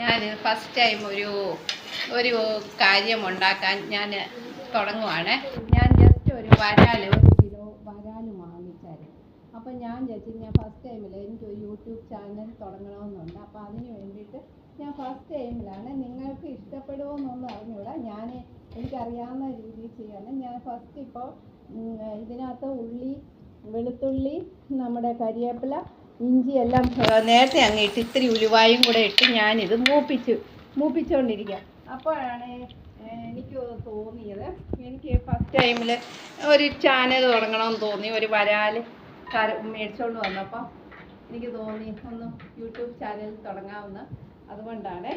ഞാൻ first time ഒരു ഒരു കാര്യം ഉണ്ടാക്കാൻ ഞാൻ തുടങ്ങുവാണ്. ഞാൻ ജസ്റ്റ് ഒരു വരാൽ ഒരു കിലോ വരാൽ വാങ്ങിച്ചായിരുന്നു അപ്പം ഞാൻ ചേച്ചി ഞാൻ ഫസ്റ്റ് ടൈമിൽ എനിക്കൊരു യൂട്യൂബ് ചാനൽ തുടങ്ങണമെന്നുണ്ട്. അപ്പോൾ അതിന് വേണ്ടിയിട്ട് ഞാൻ ഫസ്റ്റ് ടൈമിലാണ് നിങ്ങൾക്ക് ഇഷ്ടപ്പെടുമോ എന്നൊന്നും അറിഞ്ഞൂടാ ഞാൻ എനിക്കറിയാവുന്ന രീതിയിൽ ചെയ്യാൻ ഞാൻ ഫസ്റ്റ് ഇപ്പോൾ ഇതിനകത്ത് ഉള്ളി വെളുത്തുള്ളി നമ്മുടെ കരിവേപ്പില ഇഞ്ചി എല്ലാം നേരത്തെ അങ്ങ് ഇട്ട് ഇത്തിരി ഉലുവായും കൂടെ ഇട്ട് ഞാനിത് മൂപ്പിച്ചു. മൂപ്പിച്ചുകൊണ്ടിരിക്കുക അപ്പോഴാണ് എനിക്ക് തോന്നിയത്. എനിക്ക് ഫസ്റ്റ് ടൈമിൽ ഒരു ചാനൽ തുടങ്ങണമെന്ന് തോന്നി. ഒരു വരാൽ കര മേടിച്ചുകൊണ്ട് വന്നപ്പം എനിക്ക് തോന്നി ഒന്ന് യൂട്യൂബ് ചാനൽ തുടങ്ങാമെന്ന്. അതുകൊണ്ടാണ്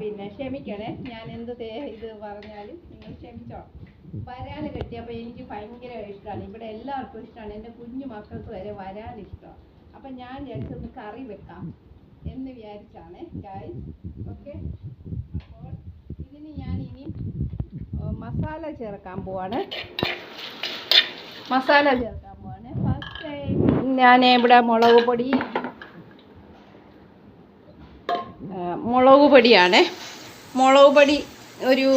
പിന്നെ ക്ഷമിക്കണേ. ഞാൻ എന്ത് ഇത് പറഞ്ഞാലും നിങ്ങൾ ക്ഷമിച്ചോ. വരാൽ കെട്ടിയപ്പോൾ എനിക്ക് ഭയങ്കര ഇഷ്ടമാണ് ഇവിടെ എല്ലാവർക്കും ഇഷ്ടമാണ് എന്റെ കുഞ്ഞു മക്കൾക്ക് വരെ വരാൽ ഇഷ്ടമാണ് അപ്പം ഞാൻ വിചാരിച്ചൊന്ന് കറി വെക്കാം എന്ന് വിചാരിച്ചാണ് ഗായ് ഓക്കെ അപ്പോൾ ഇതിന് ഞാൻ ഇനി മസാല ചേർക്കാൻ പോവാണ്. മസാല ചേർക്കാൻ പോവാണ്. ഫസ്റ്റ് ഞാൻ ഇവിടെ മുളക് പൊടി ആ, മുളക് പൊടിയാണ്. മുളക് പൊടി ഒരു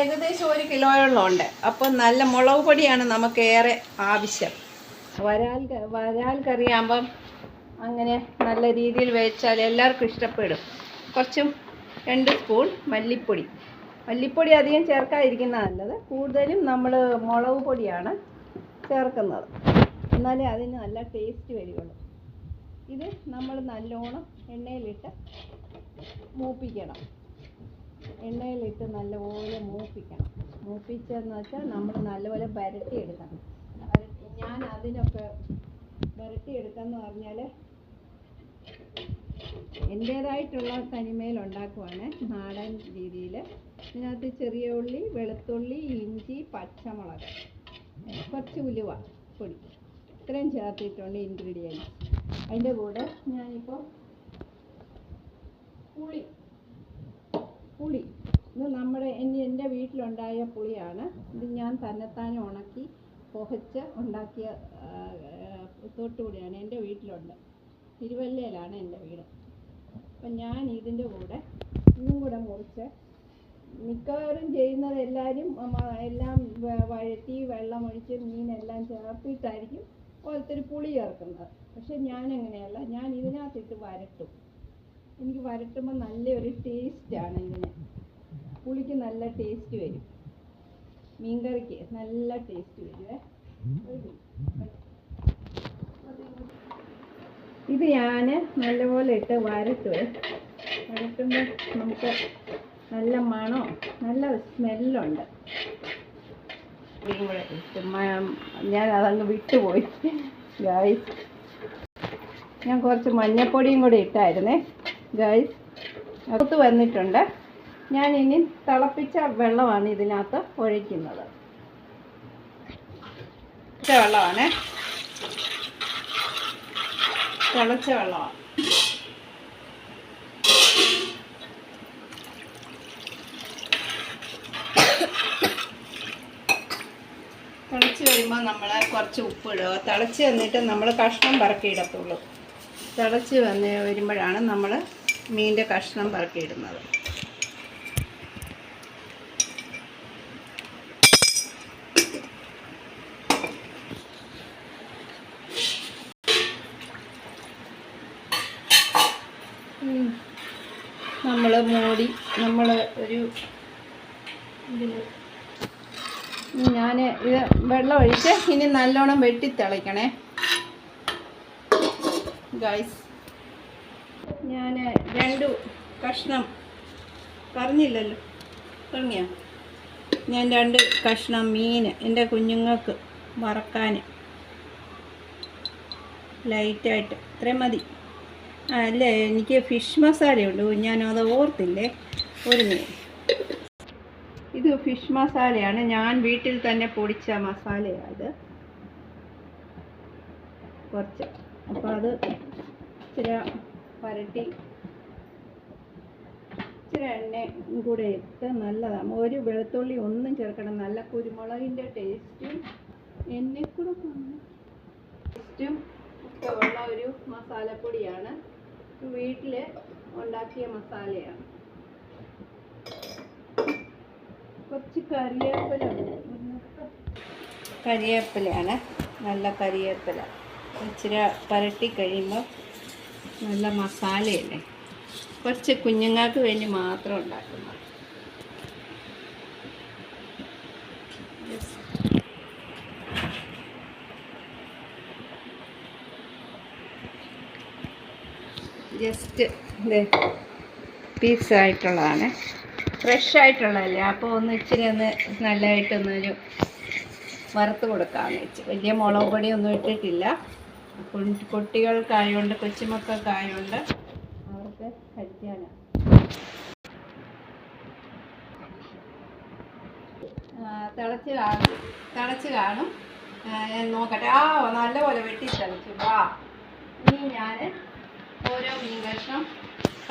ഏകദേശം ഒരു കിലോയോളം ഉണ്ട് അപ്പം നല്ല മുളക് പൊടിയാണ് നമുക്ക് ഏറെ ആവശ്യം. വരാൽ വരാൽ കറിയാകുമ്പം അങ്ങനെ നല്ല രീതിയിൽ വെച്ചാൽ എല്ലാവർക്കും ഇഷ്ടപ്പെടും. കുറച്ചും രണ്ട് സ്പൂൺ മല്ലിപ്പൊടി. മല്ലിപ്പൊടി അധികം ചേർക്കാതിരിക്കുന്ന നല്ലത്. കൂടുതലും നമ്മൾ മുളക് പൊടിയാണ് ചേർക്കുന്നത്. എന്നാലേ അതിന് നല്ല ടേസ്റ്റ് വരികയുള്ളൂ. ഇത് നമ്മൾ നല്ലോണം എണ്ണയിലിട്ട് മൂപ്പിക്കണം. എണ്ണയിലിട്ട് നല്ലപോലെ മൂപ്പിക്കണം. മൂപ്പിച്ചെന്ന് വെച്ചാൽ നമ്മൾ നല്ലപോലെ വരട്ടി ഞാൻ അതിനൊക്കെ വരട്ടിയെടുക്കാന്ന് പറഞ്ഞാൽ എന്റേതായിട്ടുള്ള തനിമയിൽ ഉണ്ടാക്കുവാണ് നാടൻ രീതിയിൽ ഇതിനകത്ത് ചെറിയ ഉള്ളി വെളുത്തുള്ളി ഇഞ്ചി പച്ചമുളക് കുറച്ച് ഉലുവ പൊടി. ഇത്രയും ചേർത്തിട്ടുണ്ട് ഇൻഗ്രീഡിയൻസ് അതിന്റെ കൂടെ ഞാനിപ്പോൾ പുളി. പുളി. ഇത് നമ്മുടെ എന്റെ വീട്ടിലുണ്ടായ പുളിയാണ്. ഇത് ഞാൻ തന്നെത്താനെ ഉണക്കി പുകച്ച് ഉണ്ടാക്കിയ ആ, എന്റെ വീട്ടിലുണ്ട്. തിരുവല്ലയിലാണ് എന്റെ വീട്. അപ്പം ഞാൻ ഇതിന്റെ കൂടെ ഇതും കൂടെ മുറിച്ച് മിക്കവാറും ചെയ്യുന്നത് എല്ലാവരും എല്ലാം വഴറ്റി വെള്ളമൊഴിച്ച് മീനെല്ലാം ചേർത്തിട്ടായിരിക്കും ഓരോരുത്തർ പുളി ചേർക്കുന്നത്. പക്ഷെ ഞാൻ അങ്ങനെയല്ല ഞാൻ ഇതിനകത്തിട്ട് വരട്ടും. എനിക്ക് വരട്ടുമ്പോൾ നല്ലൊരു ടേസ്റ്റാണ് ഇതിന്. പുളിക്ക് നല്ല ടേസ്റ്റ് വരും. മീൻകറിക്ക് നല്ല ടേസ്റ്റ് വരുവേ. ഇത് ഞാൻ നല്ലപോലെ ഇട്ട് വരട്ടുവേ. വരട്ടുമ്പോൾ നമുക്ക് നല്ല മണോ നല്ല സ്മെല്ലുണ്ട് ഞാൻ അതങ്ങ് വിട്ടുപോയി ഞാൻ കുറച്ച് മഞ്ഞപ്പൊടിയും കൂടി ഇട്ടായിരുന്നേ. ഗായ്സ് അകത്ത് വന്നിട്ടുണ്ട്. ഞാൻ ഇനി തിളപ്പിച്ച വെള്ളമാണ് ഇതിനകത്ത് ഒഴിക്കുന്നത്. വെള്ളമാണ്. തിളച്ച വെള്ളമാണ്. തിളച്ച് കഴിയുമ്പോൾ നമ്മൾ കുറച്ച് ഉപ്പ് ഉപ്പിടുക. തിളച്ച് വന്നിട്ട് നമ്മൾ കഷ്ണം പറക്കിയിടത്തുള്ളൂ തിളച്ച് വന്ന് വരുമ്പോഴാണ് നമ്മൾ മീനിന്റെ കഷ്ണം പറക്കിയിടുന്നത്. നമ്മൾ മൂടി നമ്മൾ ഒരു ഞാൻ ഇത് വെള്ളം ഒഴിച്ച് ഇനി നല്ലോണം വെട്ടി തിളയ്ക്കണേ. ഗൈസ് ഞാൻ രണ്ട് കഷ്ണം പറഞ്ഞില്ലല്ലോ. തുടങ്ങിയ ഞാൻ രണ്ട് കഷ്ണം മീൻ എന്റെ കുഞ്ഞുങ്ങൾക്ക് വറക്കാൻ ലൈറ്റായിട്ട് ഇത്രയും മതി. അല്ലേ? എനിക്ക് ഫിഷ് മസാലയുണ്ട് ഞാൻ അത് ഓർത്തില്ലേ? ഒരു മീൻ ഇത് ഫിഷ് മസാലയാണ് ഞാൻ വീട്ടിൽ തന്നെ പൊടിച്ച മസാലയാണ് കുറച്ച്. അപ്പോൾ അത് ഇച്ചിരി പരട്ടി ഇച്ചിരി എണ്ണയും കൂടെ ഇട്ട് നല്ലതാണ്. ഒരു വെളുത്തുള്ളി ഒന്നും ചേർക്കണം നല്ല കുരുമുളകിന്റെ ടേസ്റ്റും എന്നെ കൂടെ ടേസ്റ്റും ഒക്കെ ഉള്ള ഒരു മസാലപ്പൊടിയാണ്. വീട്ടിൽ ഉണ്ടാക്കിയ മസാലയാണ്. കുറച്ച് കറിവേപ്പില കറിവേപ്പിലയാണ് നല്ല കരിവേപ്പില ഇച്ചിരി പരട്ടി കഴിയുമ്പോൾ നല്ല മസാലയല്ലേ? കുറച്ച് കുഞ്ഞുങ്ങൾക്ക് വേണ്ടി മാത്രം ഉണ്ടാക്കുന്നത്. ജസ്റ്റ് ഇത് പീസ് ആയിട്ടുള്ളതാണ്. ഫ്രഷ് ആയിട്ടുള്ളതല്ലേ? അപ്പോൾ ഒന്ന് ഇച്ചിരി ഒന്ന് നല്ലതായിട്ടൊന്നൊരു വറുത്ത് കൊടുക്കാമെന്ന് വെച്ച്. വലിയ മുളക് പൊടിയൊന്നും ഇട്ടിട്ടില്ല. കുഞ്ഞ് കൊച്ചുമക്കൾക്കായോണ്ട് അവർക്ക് കഴിക്കാനാണ് തിളച്ച് കാണും തിളച്ച് കാണും. നോക്കട്ടെ. ആ നല്ലപോലെ വെട്ടി തിളച്ചു. വാ. ഇനി ഞാൻ ഓരോ മീൻ കഷ്ണം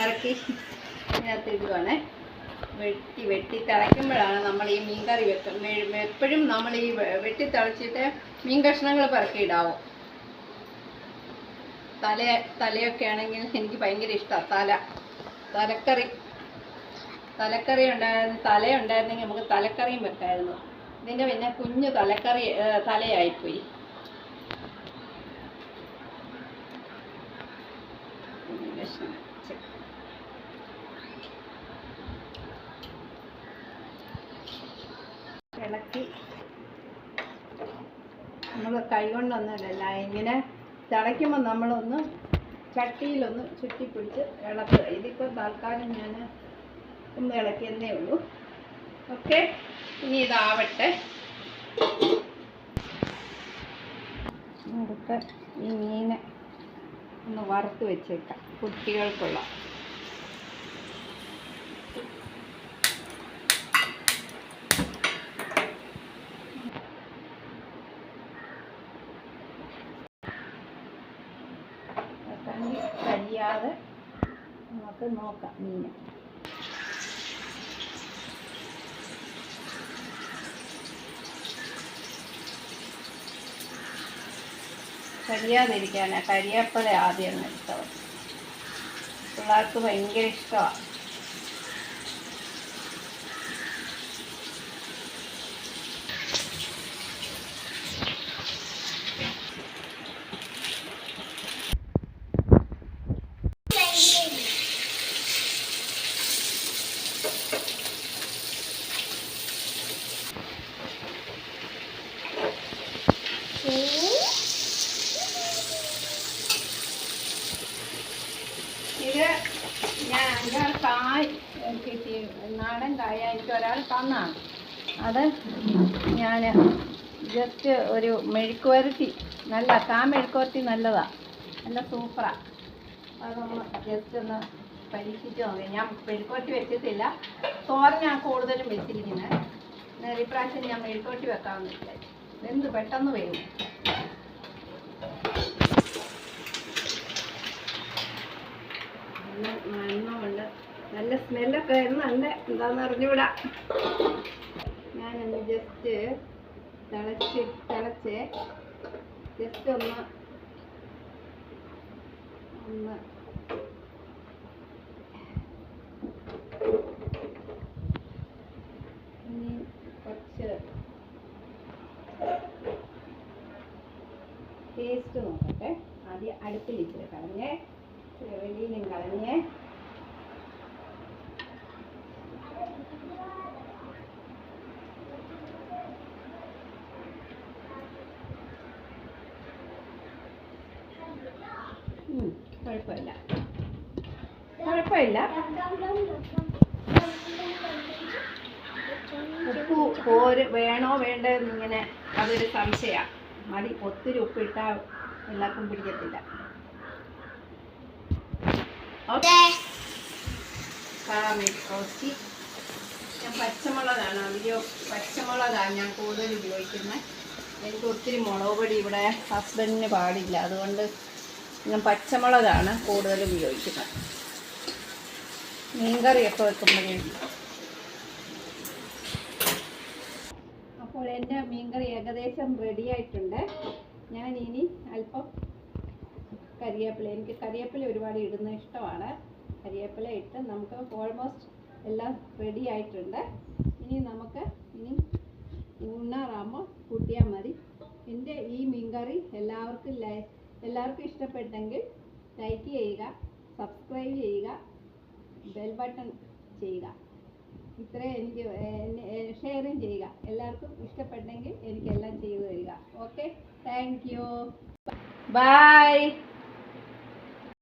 ഇറക്കി ഇതിനകത്ത് ഇടുവാണേ. വെട്ടി വെട്ടി തിളയ്ക്കുമ്പോഴാണ് നമ്മൾ ഈ മീൻ കറി വെക്കുന്നത് എപ്പോഴും നമ്മൾ ഈ വെട്ടി തിളച്ചിട്ട് മീൻ കഷ്ണങ്ങൾ ഇടാവും തല തലയൊക്കെ ആണെങ്കിൽ എനിക്ക് ഭയങ്കര ഇഷ്ടമാണ് തല. തലക്കറി. തലക്കറി ഉണ്ടായിരുന്നു തല ഉണ്ടായിരുന്നെങ്കിൽ നമുക്ക് തലക്കറിയും വെക്കായിരുന്നു ഇതിന്റെ പിന്നെ കുഞ്ഞു തലക്കറി തലയായിപ്പോയി. ഇളക്കി. നമ്മൾ കൈ കൊണ്ടൊന്നുമില്ലല്ല ഇങ്ങനെ തിളയ്ക്കുമ്പോൾ നമ്മളൊന്ന് ചട്ടിയിലൊന്ന് ചുറ്റിപ്പിടിച്ച് ഇളക്കുക. ഇതിപ്പോൾ തൽക്കാലം ഞാൻ ഒന്ന് ഇളക്കിയതേ ഉള്ളൂ. ഓക്കെ? ഇനി ഇതാവട്ടെ. അടുത്ത ഈ മീനെ ഒന്ന് വറുത്ത് വെച്ചേക്കാം കുട്ടികൾക്കുള്ള. കണ്ടി കഴിയാതെ നമുക്ക് നോക്കാം മീൻ കരിയാതിരിക്കാനാണ് കരിയാപ്പഴ ആദ്യം എടുത്തത് പിള്ളേർക്ക് ഭയങ്കര ഇഷ്ടമാണ്. ഇത് ഞാൻ ഒരാൾ കായ് കിട്ടി. നാടൻ കായ എനിക്ക് ഒരാൾ തന്നാണ്. അത് ഞാൻ ജസ്റ്റ് ഒരു മെഴുക്കുവരത്തി നല്ല കാ മെഴുക്കുവരത്തി നല്ലതാണ് നല്ല സൂപ്പറാണ് അതൊന്ന് ജസ്റ്റ് ഒന്ന് പരീക്ഷിച്ച് നോക്കി. ഞാൻ മെഴുക്കുവരത്തി വെച്ചിട്ടില്ല. ഞാൻ കൂടുതലും വെച്ചിരിക്കുന്നത് ഇപ്രാവശ്യം ഞാൻ മെഴുക്കുവരത്തി വെക്കാമെന്ന് വിചാരിച്ചു. എന്ത് പെട്ടെന്ന് വരും? നല്ല സ്മെല്ലൊക്കെ വരുന്നുണ്ട് എന്താന്ന് അറിഞ്ഞൂടാ ഞാനൊന്ന് ജസ്റ്റ് തിളച്ച് തിളച്ച് ജസ്റ്റ് ഒന്ന് ഒന്ന് ഇനി കുറച്ച് ടേസ്റ്റ് നോക്കട്ടെ. ആദ്യം അടുപ്പിൽ ഇച്ചിരി കളഞ്ഞേ ഇച്ചിരി വെളിയിലും കളഞ്ഞേ കുഴപ്പമില്ല. കുഴപ്പമില്ല. ഉപ്പ് പോര് വേണോ വേണ്ടെന്നിങ്ങനെ അതൊരു സംശയമാണ്. മതി ഒത്തിരി ഉപ്പിട്ടാൽ എല്ലാവർക്കും പിടിക്കത്തില്ല. ഞാൻ പച്ചമുളകാണ് അധികം പച്ചമുളകാണ് ഞാൻ കൂടുതൽ ഉപയോഗിക്കുന്നത്. എനിക്ക് ഒത്തിരി മുളക് പൊടി ഇവിടെ ഹസ്ബൻഡിന് പാടില്ല അതുകൊണ്ട് ഞാൻ പച്ചമുളകാണ് കൂടുതൽ ഉപയോഗിക്കുന്നത്. മീൻകറിയൊക്കെ വെക്കുമ്പോഴേ? അപ്പോൾ എന്റെ മീൻകറി ഏകദേശം റെഡി ആയിട്ടുണ്ട്. ഞാൻ ഇനി അല്പം കരിയേപ്പില എനിക്ക് കരിയേപ്പില ഒരുപാട് ഇടുന്ന ഇഷ്ടമാണ്. കരിയേപ്പില ഇട്ട് നമുക്ക് ഓൾമോസ്റ്റ് എല്ലാം റെഡി ആയിട്ടുണ്ട്. ഇനി നമുക്ക് ഇനി ഉണ്ണാറാകുമ്പോൾ കൂട്ടിയാൽ മതി. എന്റെ ഈ മീൻകറി എല്ലാവർക്കും ലൈ എല്ലാവർക്കും ഇഷ്ടപ്പെട്ടെങ്കിൽ ലൈക്ക് ചെയ്യുക സബ്സ്ക്രൈബ് ചെയ്യുക ബെൽ ബട്ടൺ ചെയ്യുക. ഇത്രയും എനിക്ക് ഷെയറും ചെയ്യുക. എല്ലാവർക്കും ഇഷ്ടപ്പെട്ടെങ്കിൽ എനിക്കെല്ലാം ചെയ്തു തരിക. Okay thank you by